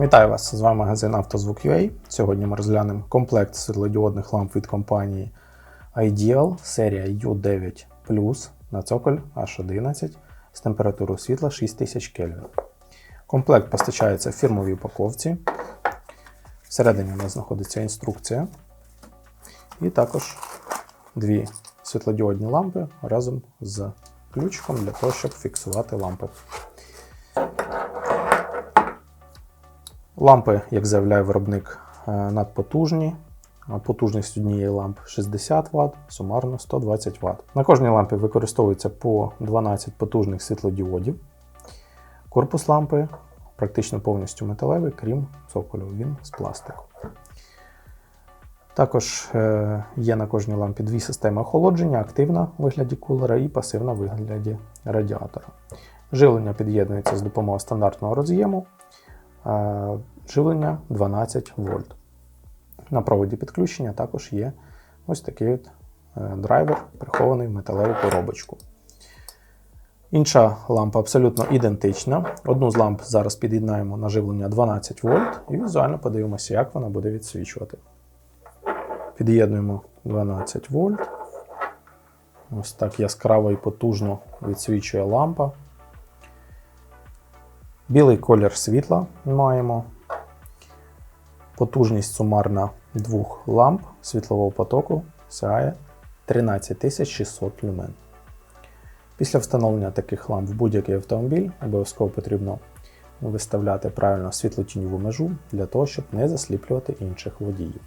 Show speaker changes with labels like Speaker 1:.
Speaker 1: Вітаю вас! З вами магазин «Автозвук.UA». Сьогодні ми розглянемо комплект світлодіодних ламп від компанії Ideal серія U9 на цоколь H11 з температурою світла 6000 Кельвін. Комплект постачається в фірмовій упаковці. Всередині у нас знаходиться інструкція. І також дві світлодіодні лампи разом з ключиком для того, щоб фіксувати лампи. Лампи, як заявляє виробник, е, надпотужні. Потужність однієї ламп 60 Вт, сумарно 120 Вт. На кожній лампі використовується по 12 потужних світлодіодів. Корпус лампи практично повністю металевий, крім цоколю, він з пластику. Також е, є на кожній лампі дві системи охолодження: активна в вигляді кулера і пасивна в вигляді радіатора. Живлення під'єднується з допомогою стандартного роз'єму. Е, Живлення 12 вольт. На проводі підключення також є ось такий от е, драйвер, прихований в металеву коробочку. Інша лампа абсолютно ідентична. Одну з ламп зараз під'єднаємо на живлення 12 вольт і візуально подивимося, як вона буде відсвічувати. Під'єднуємо 12 вольт. Ось так яскраво і потужно відсвічує лампа. Білий колір світла маємо. Потужність сумарна двох ламп світлового потоку сягає 13600 люмен. Після встановлення таких ламп в будь-який автомобіль обов'язково потрібно виставляти правильно світлотіньову межу для того, щоб не засліплювати інших водіїв.